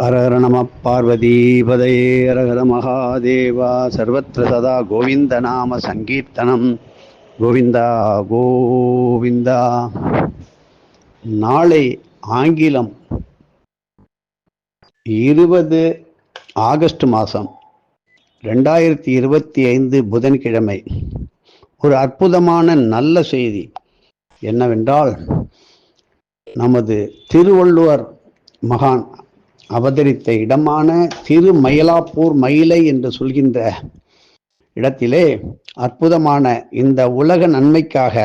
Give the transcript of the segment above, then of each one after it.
ஹரஹர நம பார்வதீபதயே ஹரஹர மகாதேவா சர்வத்திர சதா கோவிந்த நாம சங்கீர்த்தனம். கோவிந்தா கோவிந்தா. நாளை ஆங்கிலம் இருபது ஆகஸ்ட் மாதம் ரெண்டாயிரத்தி இருபத்தி ஐந்து புதன்கிழமை. ஒரு அற்புதமான நல்ல செய்தி என்னவென்றால் நமது திருவள்ளுவர் மகான் அவதரித்த இடமான திரு மயிலாப்பூர் மயிலை என்று சொல்கின்ற இடத்திலே அற்புதமான இந்த உலக நன்மைக்காக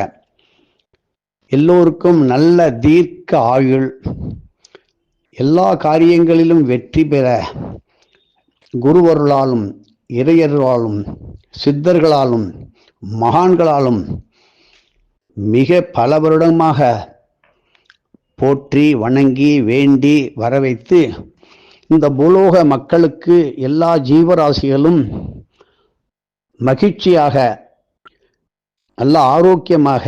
எல்லோருக்கும் நல்ல தீர்க்க ஆயுள் எல்லா காரியங்களிலும் வெற்றி பெற குருவருளாலும் இறையர்களாலும் சித்தர்களாலும் மகான்களாலும் மிக பல வருடமாக போற்றி வணங்கி வேண்டி வரவைத்து இந்த பூலோக மக்களுக்கு எல்லா ஜீவராசிகளும் மகிழ்ச்சியாக நல்ல ஆரோக்கியமாக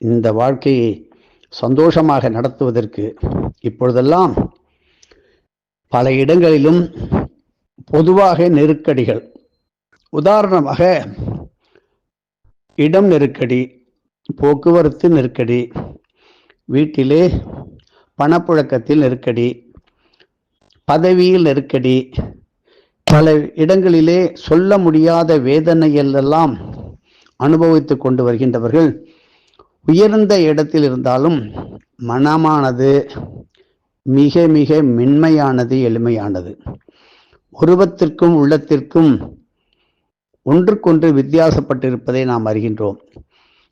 இந்த வாழ்க்கையை சந்தோஷமாக நடத்துவதற்கு இப்பொழுதெல்லாம் பல இடங்களிலும் பொதுவாக நெருக்கடிகள். உதாரணமாக இடம் நெருக்கடி போக்குவரத்து நெருக்கடி வீட்டிலே பணப்புழக்கத்தில் நெருக்கடி பதவியில் நெருக்கடி பல இடங்களிலே சொல்ல முடியாத வேதனையெல்லாம் அனுபவித்து கொண்டு வருகின்றவர்கள். உயர்ந்த இடத்தில் இருந்தாலும் மனமானது மிக மிக மென்மையானது எளிமையானது. உருவத்திற்கும் உள்ளத்திற்கும் ஒன்றுக்கொன்று வித்தியாசப்பட்டிருப்பதை நாம் அறிகின்றோம்.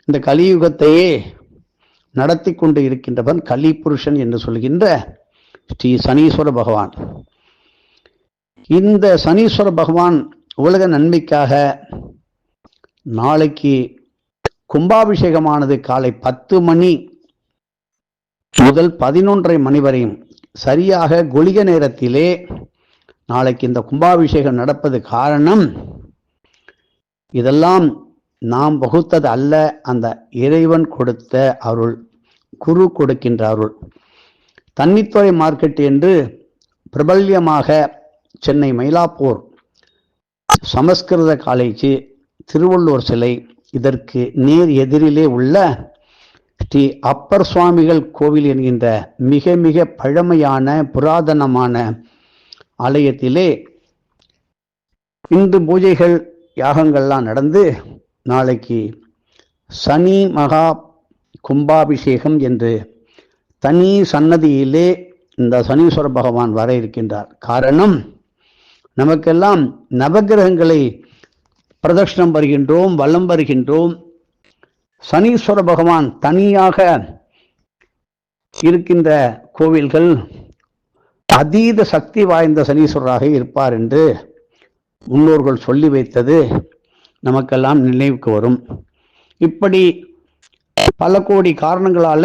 இந்த கலியுகத்தையே நடத்தி கொண்டு இருக்கின்றவன் கலி புருஷன் என்று சொல்கின்ற ஸ்ரீ சனீஸ்வர பகவான். இந்த சனீஸ்வர பகவான் உலக நன்மைக்காக நாளைக்கு கும்பாபிஷேகமானது காலை பத்து மணி முதல் பதினொன்றரை மணி வரையும் சரியாக குளிக நேரத்திலே நாளைக்கு இந்த கும்பாபிஷேகம் நடப்பது காரணம் இதெல்லாம் நாம் வகுத்தது அல்ல. அந்த இறைவன் கொடுத்த அருள். குரு கொடுக்கின்ற அருள் தன்னித்துறை மார்க்கெட் என்று பிரபல்யமாக சென்னை மயிலாப்பூர் சமஸ்கிருத காலேஜ் திருவள்ளூர் சிலை இதற்கு நேர் எதிரிலே உள்ள ஸ்ரீ அப்பர் சுவாமிகள் கோவில் என்கின்ற மிக மிக பழமையான புராதனமான ஆலயத்திலே இன்று பூஜைகள் யாகங்கள்லாம் நடந்து நாளைக்கு சனி மகா கும்பாபிஷேகம் என்று தனி சன்னதியிலே இந்த சனீஸ்வர பகவான் வர இருக்கின்றார். காரணம் நமக்கெல்லாம் நவகிரகங்களை பிரதட்சிணம் வருகின்றோம் வலம் வருகின்றோம் சனீஸ்வர பகவான் தனியாக இருக்கின்ற கோவில்கள் அதீத சக்தி வாய்ந்த சனீஸ்வரராக இருப்பார் என்று முன்னோர்கள் சொல்லி வைத்தது நமக்கெல்லாம் நினைவுக்கு வரும். இப்படி பல கோடி காரணங்களால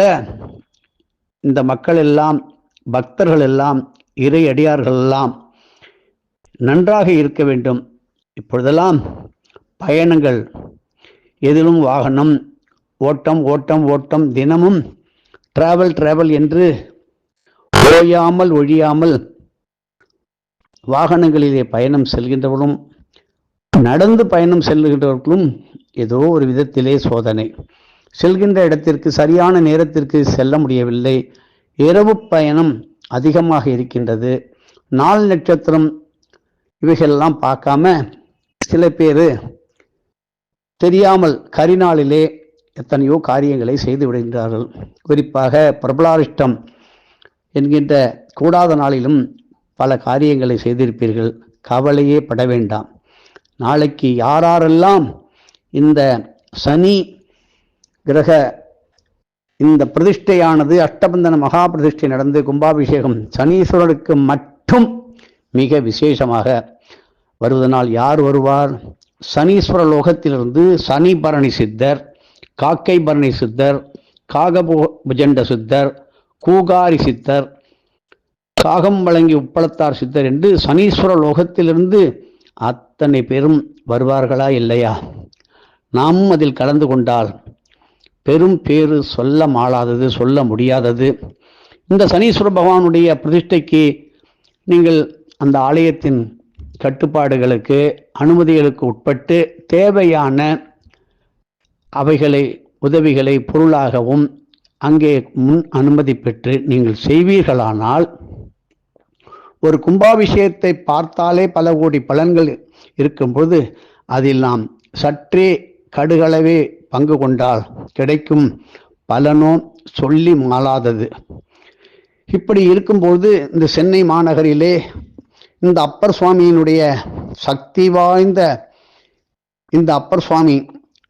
இந்த மக்கள் எல்லாம் பக்தர்கள் எல்லாம் இறை அடியார்கள் எல்லாம் நன்றாக இருக்க வேண்டும். இப்பொழுதெல்லாம் பயணங்கள் எதிலும் வாகனம் ஓட்டம் ஓட்டம் ஓட்டம் தினமும் டிராவல் டிராவல் என்று ஓயாமல் ஒழியாமல் வாகனங்களிலே பயணம் செல்கின்றவர்களும் நடந்து பயணம் செல்கின்றவர்களும் ஏதோ ஒரு விதத்திலே சோதனை. செல்கின்ற இடத்திற்கு சரியான நேரத்திற்கு செல்ல முடியவில்லை. இரவு பயணம் அதிகமாக இருக்கின்றது. நாள் நட்சத்திரம் இவைகளெல்லாம் பார்க்காம சில பேர் தெரியாமல் கரிநாளிலே எத்தனையோ காரியங்களை செய்து விடுகின்றார்கள். குறிப்பாக பிரபலாரிஷ்டம் என்கின்ற கூடாத நாளிலும் பல காரியங்களை செய்திருப்பீர்கள். கவலையே பட வேண்டாம். நாளைக்கு யாரெல்லாம் இந்த சனி கிரக. இந்த பிரதிஷ்டையானது அஷ்டபந்தன மகா பிரதிஷ்டை நடந்து கும்பாபிஷேகம் சனீஸ்வரருக்கு மட்டும் மிக விசேஷமாக வருவதனால் யார் வருவார்? சனீஸ்வர லோகத்திலிருந்து சனி பரணி சித்தர் காக்கை பரணி சித்தர் காகபுஜண்ட சித்தர் கூகாரி சித்தர் காகம் வழங்கி உப்பளத்தார் சித்தர் என்று சனீஸ்வர லோகத்திலிருந்து அத்தனை பேரும் வருவார்களா இல்லையா? நாம் அதில் கலந்து கொண்டால் பெரும் பேறு சொல்ல மாளாதது சொல்ல முடியாதது. இந்த சனீஸ்வர பகவானுடைய பிரதிஷ்டைக்கு நீங்கள் அந்த ஆலயத்தின் கட்டுப்பாடுகளுக்கு அனுமதிகளுக்கு உட்பட்டு தேவையான அவைகளை உதவிகளை பொருளாகவும் அங்கே முன் அனுமதி பெற்று நீங்கள் செய்வீர்களானால் ஒரு கும்பாபிஷேகத்தை பார்த்தாலே பல கோடி பலன்கள் இருக்கும்போது அதில் நாம் சற்றே கடுகளவே பங்கு கொண்டால் கிடைக்கும் பலனோ சொல்லி மாளாதது. இப்படி இருக்கும்போது இந்த சென்னை மாநகரிலே இந்த அப்பர் சுவாமியினுடைய சக்தி வாய்ந்த இந்த அப்பர் சுவாமி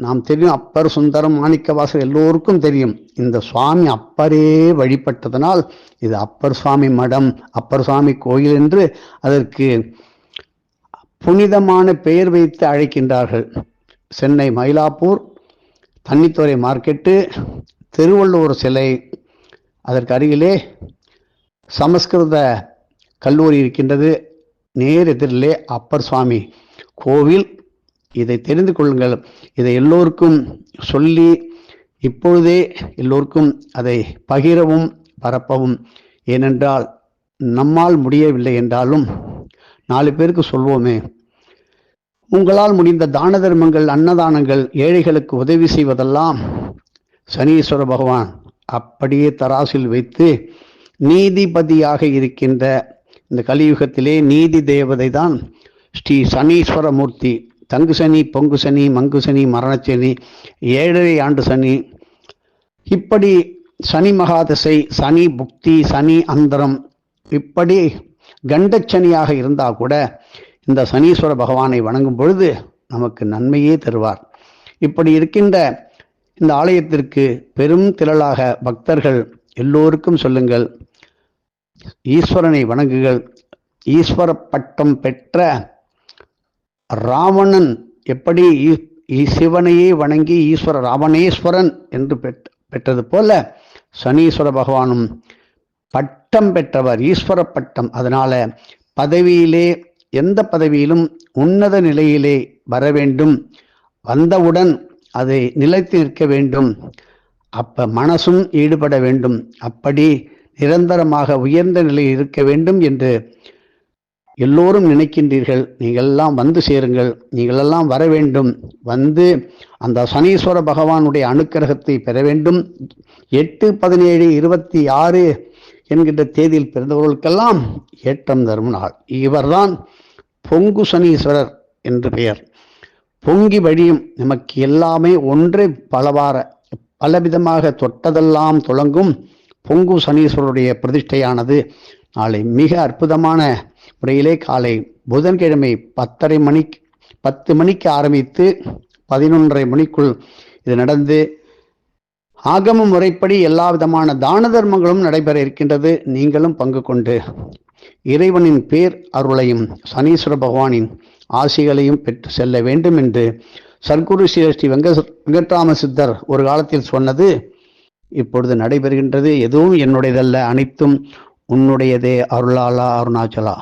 நாம் தெரியும் அப்பர் சுந்தரம் மாணிக்கவாசர் எல்லோருக்கும் தெரியும். இந்த சுவாமி அப்பரே வழிபட்டதனால் இது அப்பர் சுவாமி மடம் அப்பர் சுவாமி கோயில் என்று அதற்கு புனிதமான பெயர் வைத்து அழைக்கின்றார்கள். சென்னை மயிலாப்பூர் தண்ணித்துறை மார்க்கெட்டு திருவள்ளுவர் சிலை அதற்கு அருகிலே சமஸ்கிருத கல்லூரி இருக்கின்றது. நேர் எதிரிலே அப்பர் சுவாமி கோவில். இதை தெரிந்து கொள்ளுங்கள். இதை எல்லோருக்கும் சொல்லி இப்பொழுதே எல்லோருக்கும் அதை பகிரவும் பரப்பவும். ஏனென்றால் நம்மால் முடியவில்லை என்றாலும் நாலு பேருக்கு சொல்வோமே உங்களால் முடிந்த தான தர்மங்கள் அன்னதானங்கள் ஏழைகளுக்கு உதவி செய்வதெல்லாம் சனீஸ்வர பகவான் அப்படியே தராசில் வைத்து நீதிபதியாக இருக்கின்ற இந்த கலியுகத்திலே நீதி தேவதை தான் ஸ்ரீ சனீஸ்வர மூர்த்தி. தங்கு சனி பொங்கு சனி மங்கு சனி மரணச்சனி ஏழரை ஆண்டு சனி. இப்படி சனி மகாதசை சனி புக்தி சனி அந்தரம் இப்படி கண்டச்சனியாக இருந்தால் கூட இந்த சனீஸ்வர பகவானை வணங்கும் பொழுது நமக்கு நன்மையே தருவார். இப்படி இருக்கின்ற இந்த ஆலயத்திற்கு பெரும் திரளாக பக்தர்கள் எல்லோருக்கும் சொல்லுங்கள். ஈஸ்வரனை வணங்குகள். ஈஸ்வர பட்டம் பெற்ற ராவணன் எப்படி சிவனையே வணங்கி ஈஸ்வர ராவணேஸ்வரன் என்று பெற்றது போல சனீஸ்வர பகவானும் பட்டம் பெற்றவர் ஈஸ்வர பட்டம். அதனால பதவியிலே எந்த பதவியிலும் உன்னத நிலையிலே வர வேண்டும். வந்தவுடன் அதை நிலைத்து நிற்க வேண்டும். அப்ப மனசும் ஈடுபட வேண்டும். அப்படி நிரந்தரமாக உயர்ந்த நிலையில் இருக்க வேண்டும் என்று எல்லோரும் நினைக்கின்றீர்கள். நீங்களெல்லாம் வந்து சேருங்கள். நீங்களெல்லாம் வர வேண்டும். வந்து அந்த சனீஸ்வர பகவானுடைய அனுக்கிரகத்தை பெற வேண்டும். எட்டு பதினேழு இருபத்தி ஆறு என்கின்ற தேதியில் பிறந்தவர்களுக்கெல்லாம் ஏற்றம் தரும் நாள். இவர்தான் பொங்கு சனீஸ்வரர் என்று பெயர். பொங்கி வழியும் நமக்கு எல்லாமே ஒன்றே பலவார பலவிதமாக தொட்டதெல்லாம் துளங்கும் பொங்கு சனீஸ்வரருடைய பிரதிஷ்டையானது நாளை மிக அற்புதமான முறையிலே காலை புதன்கிழமை பத்தரை மணிக்கு பத்து மணிக்கு ஆரம்பித்து பதினொன்றரை மணிக்குள் இது நடந்து ஆகம முறைப்படி எல்லா விதமான தான தர்மங்களும் நடைபெற இருக்கின்றது. நீங்களும் பங்கு கொண்டு இறைவனின் பேர் அருளையும் சனீஸ்வர பகவானின் ஆசிகளையும் பெற்று செல்ல வேண்டும் என்று சர்க்குரு ஸ்ரீ ஸ்ரீ வெங்க வெங்கட்ராம சித்தர் ஒரு காலத்தில் சொன்னது. இப்பொழுது நடைபெறுகின்றது. எதுவும் என்னுடையதல்ல. அனைத்தும் உன்னுடையதே அருளாலா அருணாச்சலா.